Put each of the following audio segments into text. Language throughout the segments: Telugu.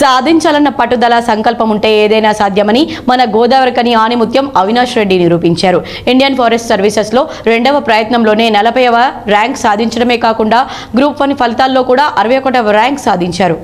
సాధించాలన్న పట్టుదల సంకల్పం ఉంటే ఏదైనా సాధ్యమని మన గోదావరికని ఆనిముత్యం అవినాష్ రెడ్డి నిరూపించారు. ఇండియన్ ఫారెస్ట్ సర్వీసెస్లో రెండవ ప్రయత్నంలోనే నలభైవ ర్యాంక్ సాధించడమే కాకుండా గ్రూప్ వన్ ఫలితాల్లో కూడా అరవై ఒకటవ ర్యాంక్ సాధించారు.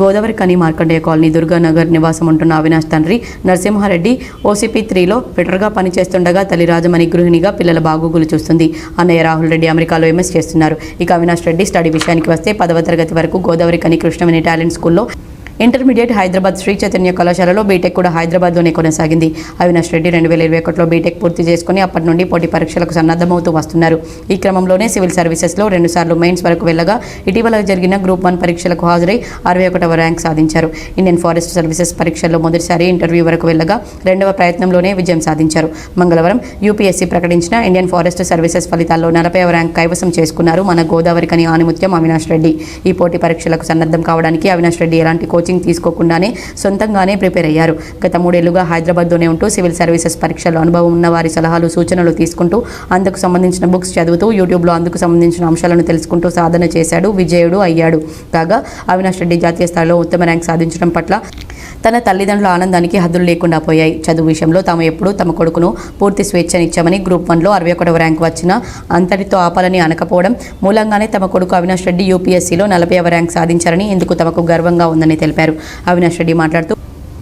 గోదావరి కని మార్కండేయ కాలనీ దుర్గానగర్ నివాసం ఉంటున్న అవినాష్ తండ్రి నరసింహారెడ్డి ఓసీపీ త్రీలో ఫిటర్గా పనిచేస్తుండగా తల్లి రాజమణి గృహిణిగా పిల్లల బాగోగులు చూస్తుంది. అన్నయ్య రాహుల్ రెడ్డి అమెరికాలో ఎంఎస్ చేస్తున్నారు. ఇక అవినాష్ రెడ్డి స్టడీ విషయానికి వస్తే పదవ తరగతి వరకు గోదావరి కని కృష్ణవేణి టాలెంట్ స్కూల్లో ఇంటర్మీడియట్ హైదరాబాద్ శ్రీ చైతన్య కళాశాలలో బీటెక్ కూడా హైదరాబాద్లోనే కొనసాగింది. అవినాష్ రెడ్డి రెండు వేల ఇరవై ఒకటిలో బీటెక్ పూర్తి చేసుకుని అప్పటి నుండి పోటీ పరీక్షలకు సన్నద్ధమవుతూ వస్తున్నారు. ఈ క్రమంలోనే సివిల్ సర్వీసెస్లో రెండుసార్లు మెయిన్స్ వరకు వెళ్ళగా ఇటీవల జరిగిన గ్రూప్ వన్ పరీక్షలకు హాజరై అరవై ఒకటవ ర్యాంక్ సాధించారు. ఇండియన్ ఫారెస్ట్ సర్వీసెస్ పరీక్షల్లో మొదటిసారి ఇంటర్వ్యూ వరకు వెళ్ళగా రెండవ ప్రయత్నంలోనే విజయం సాధించారు. మంగళవారం యూపీఎస్సీ ప్రకటించిన ఇండియన్ ఫారెస్ట్ సర్వీసెస్ ఫలితాల్లో నలభైవ ర్యాంక్ కైవసం చేసుకున్నారు మన గోదావరికని ఆనిముత్యం అవినాష్ రెడ్డి. ఈ పోటీ పరీక్షలకు సన్నద్ధం కావడానికి అవినాష్ రెడ్డి ఎలాంటి కోచ్ కోచింగ్ తీసుకోకుండానే సొంతంగానే ప్రిపేర్ అయ్యారు. గత మూడేళ్ళుగా హైదరాబాద్లోనే ఉంటూ సివిల్ సర్వీసెస్ పరీక్షల్లో అనుభవం ఉన్న వారి సలహాలు సూచనలు తీసుకుంటూ అందుకు సంబంధించిన బుక్స్ చదువుతూ యూట్యూబ్లో అందుకు సంబంధించిన అంశాలను తెలుసుకుంటూ సాధన చేశాడు విజయుడు అయ్యాడు. కాగా అవినాష్ రెడ్డి జాతీయ స్థాయిలో ఉత్తమ ర్యాంక్ సాధించడం పట్ల తన తల్లిదండ్రుల ఆనందానికి హద్దులు లేకుండా పోయాయి. చదువు విషయంలో తాము ఎప్పుడూ తమ కొడుకును పూర్తి స్వేచ్ఛనిచ్చామని గ్రూప్ వన్లో అరవై ఒకటవ ర్యాంక్ వచ్చిన అంతటితో ఆపాలని అనకపోవడం మూలంగానే తమ కొడుకు అవినాష్ రెడ్డి యూపీఎస్సీలో నలభైవ ర్యాంక్ సాధించారని ఇందుకు తమకు గర్వంగా ఉందని తెలిపారు. అవినాష్ రెడ్డి మాట్లాడుతూ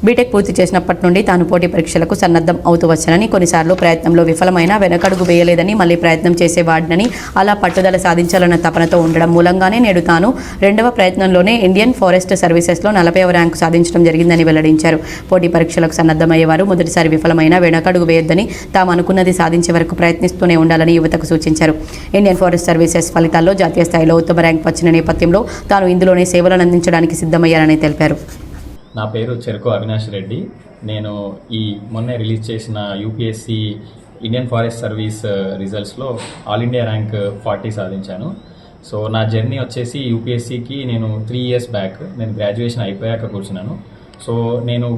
బీటెక్ పూర్తి చేసినప్పటి నుండి తాను పోటీ పరీక్షలకు సన్నద్ధం అవుతూ వచ్చానని కొన్నిసార్లు ప్రయత్నంలో విఫలమైనా వెనకడుగు వేయలేదని మళ్ళీ ప్రయత్నం చేసేవాడినని అలా పట్టుదల సాధించాలన్న తపనతో ఉండడం మూలంగానే నేడు తాను రెండవ ప్రయత్నంలోనే ఇండియన్ ఫారెస్ట్ సర్వీసెస్లో నలభైవ ర్యాంకు సాధించడం జరిగిందని వెల్లడించారు. పోటీ పరీక్షలకు సన్నద్ధమయ్యేవారు మొదటిసారి విఫలమైనా వెనకడుగు వేయొద్దని తాము అనుకున్నది సాధించే వరకు ప్రయత్నిస్తూనే ఉండాలని యువతకు సూచించారు. ఇండియన్ ఫారెస్ట్ సర్వీసెస్ ఫలితాల్లో జాతీయ స్థాయిలో ఉత్తమ ర్యాంక్ వచ్చిన నేపథ్యంలో తాను ఇందులోనే సేవలను అందించడానికి సిద్ధమయ్యారని తెలిపారు. నా పేరు చెరుకు అవినాష్ రెడ్డి. నేను ఈ మొన్నే రిలీజ్ చేసిన యూపీఎస్సి ఇండియన్ ఫారెస్ట్ సర్వీస్ రిజల్ట్స్లో ఆల్ ఇండియా ర్యాంక్ ఫార్టీ సాధించాను. సో నా జర్నీ వచ్చేసి యూపీఎస్సికి నేను త్రీ ఇయర్స్ బ్యాక్ నేను గ్రాడ్యుయేషన్ అయిపోయాక కూర్చున్నాను. సో నేను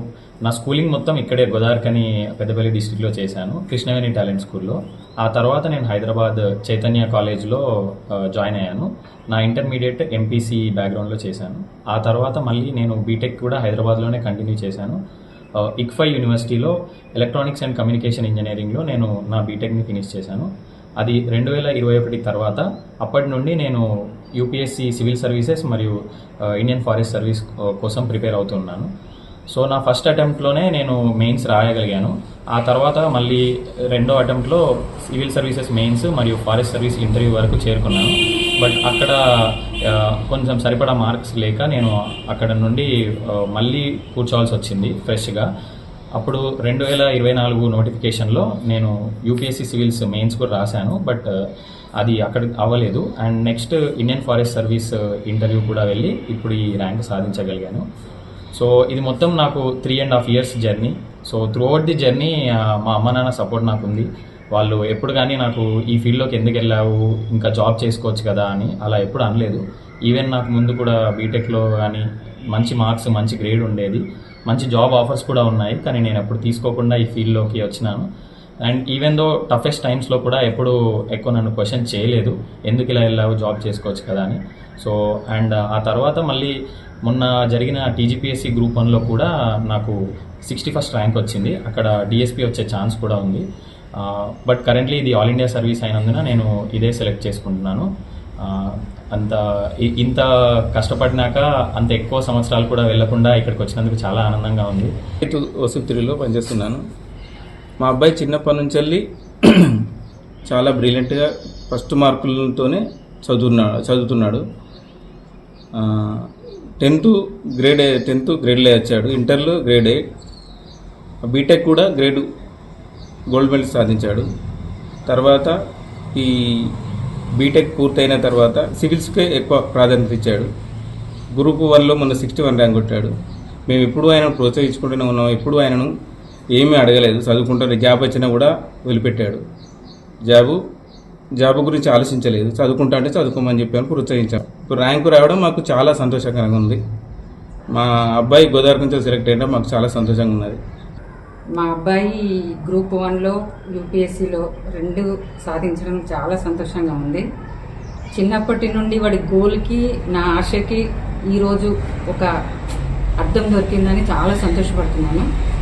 నా స్కూలింగ్ మొత్తం ఇక్కడే గోదావరికని పెద్దపల్లి డిస్టిక్లో చేశాను కృష్ణవేణి టాలెంట్ స్కూల్లో. ఆ తర్వాత నేను హైదరాబాద్ చైతన్య కాలేజ్లో జాయిన్ అయ్యాను. నా ఇంటర్మీడియట్ ఎంపీసీ బ్యాక్గ్రౌండ్లో చేశాను. ఆ తర్వాత మళ్ళీ నేను బీటెక్ కూడా హైదరాబాద్లోనే కంటిన్యూ చేశాను. ఇక్ఫై యూనివర్సిటీలో ఎలక్ట్రానిక్స్ అండ్ కమ్యూనికేషన్ ఇంజనీరింగ్లో నేను నా బీటెక్ని ఫినిష్ చేశాను. అది రెండు వేల ఇరవై ఒకటి తర్వాత అప్పటి నుండి నేను యూపీఎస్సీ సివిల్ సర్వీసెస్ మరియు ఇండియన్ ఫారెస్ట్ సర్వీస్ కోసం ప్రిపేర్ అవుతున్నాను సో నా ఫస్ట్ అటెంప్ట్లోనే నేను మెయిన్స్ రాయగలిగాను. ఆ తర్వాత మళ్ళీ రెండో అటెంప్ట్లో సివిల్ సర్వీసెస్ మెయిన్స్ మరియు ఫారెస్ట్ సర్వీస్ ఇంటర్వ్యూ వరకు చేరుకున్నాను. బట్ అక్కడ కొంచెం సరిపడా మార్క్స్ లేక నేను అక్కడ నుండి మళ్ళీ కూర్చోవాల్సి వచ్చింది ఫ్రెష్గా. అప్పుడు రెండు వేల ఇరవై నాలుగు నోటిఫికేషన్లో నేను యూపీఎస్సీ సివిల్స్ మెయిన్స్ కూడా రాశాను. బట్ అది అక్కడ అవ్వలేదు. And next Indian forest service interview కూడా వెళ్ళి ఇప్పుడు ఈ ర్యాంక్ సాధించగలిగాను. సో ఇది మొత్తం నాకు three and half years journey so throughout the journey మా అమ్మ నాన్న సపోర్ట్ నాకు ఉంది వాళ్ళు ఎప్పుడు కానీ నాకు ఈ ఫీల్డ్లోకి ఎందుకు వెళ్ళావు? ఇంకా జాబ్ చేసుకోవచ్చు కదా అని అలా ఎప్పుడు అనలేదు. ఈవెన్ నాకు ముందు కూడా బీటెక్లో కానీ మంచి మార్క్స్ మంచి గ్రేడ్ ఉండేది. మంచి జాబ్ ఆఫర్స్ కూడా ఉన్నాయి. కానీ నేను ఎప్పుడు తీసుకోకుండా ఈ ఫీల్డ్లోకి వచ్చినాను. అండ్ ఈవెన్ దో టఫెస్ట్ టైమ్స్లో కూడా ఎప్పుడు ఎక్కువ నన్ను క్వశ్చన్ చేయలేదు. ఎందుకు ఇలా వెళ్ళావు? జాబ్ చేసుకోవచ్చు కదా అని. సో అండ్ uh, ఆ తర్వాత మళ్ళీ మొన్న జరిగిన టీజీపీఎస్సీ గ్రూప్ వన్లో కూడా నాకు సిక్స్టీ ఫస్ట్ ర్యాంక్ వచ్చింది. అక్కడ డిఎస్పీ వచ్చే ఛాన్స్ కూడా ఉంది. Uh, బట్ కరెంట్లీ ఇది ఆల్ ఇండియా సర్వీస్ అయినందున నేను ఇదే సెలెక్ట్ చేసుకుంటున్నాను. Uh, అంత ఇంత కష్టపడినాక అంత ఎక్కువ సంవత్సరాలు కూడా వెళ్ళకుండా ఇక్కడికి వచ్చినందుకు చాలా ఆనందంగా ఉంది. రైతు వసతిలో పనిచేస్తున్నాను. మా అబ్బాయి చిన్నప్పటి నుంచి వెళ్ళి చాలా బ్రిలియంట్గా ఫస్ట్ మార్కులతోనే చదువుతున్నాడు. చదువుతున్నాడు టెన్త్ గ్రేడ్ టెన్త్ గ్రేడ్లో వచ్చాడు. ఇంటర్లో గ్రేడ్ ఎయిట్ బీటెక్ కూడా గ్రేడ్ గోల్డ్ మెడల్ సాధించాడు. తర్వాత ఈ బీటెక్ పూర్తయిన తర్వాత సివిల్స్కే ఎక్కువ ప్రాధాన్యత ఇచ్చాడు. గ్రూప్ వన్లో మొన్న సిక్స్టీ వన్ ర్యాంక్ కొట్టాడు. మేము ఎప్పుడు ఆయనను ప్రోత్సహించుకుంటూనే ఉన్నాం. ఎప్పుడు ఆయనను ఏమీ అడగలేదు. చదువుకుంటే జాబ్ వచ్చినా కూడా వదిలిపెట్టాడు. జాబు జాబ్ గురించి ఆలోచించలేదు. చదువుకుంటా అంటే చదువుకోమని చెప్పాను ప్రోత్సహించాను. ఇప్పుడు ర్యాంకు రావడం మాకు చాలా సంతోషకరంగా ఉంది. మా అబ్బాయి గోదావరి నుంచి సెలెక్ట్ అయ్యడం మాకు చాలా సంతోషంగా ఉన్నది. మా అబ్బాయి గ్రూప్ వన్లో యూపీఎస్సీలో రెండు సాధించడం చాలా సంతోషంగా ఉంది. చిన్నప్పటి నుండి వాడి గోల్కి నా ఆశకి ఈరోజు ఒక అర్థం దొరికిందని చాలా సంతోషపడుతున్నాను.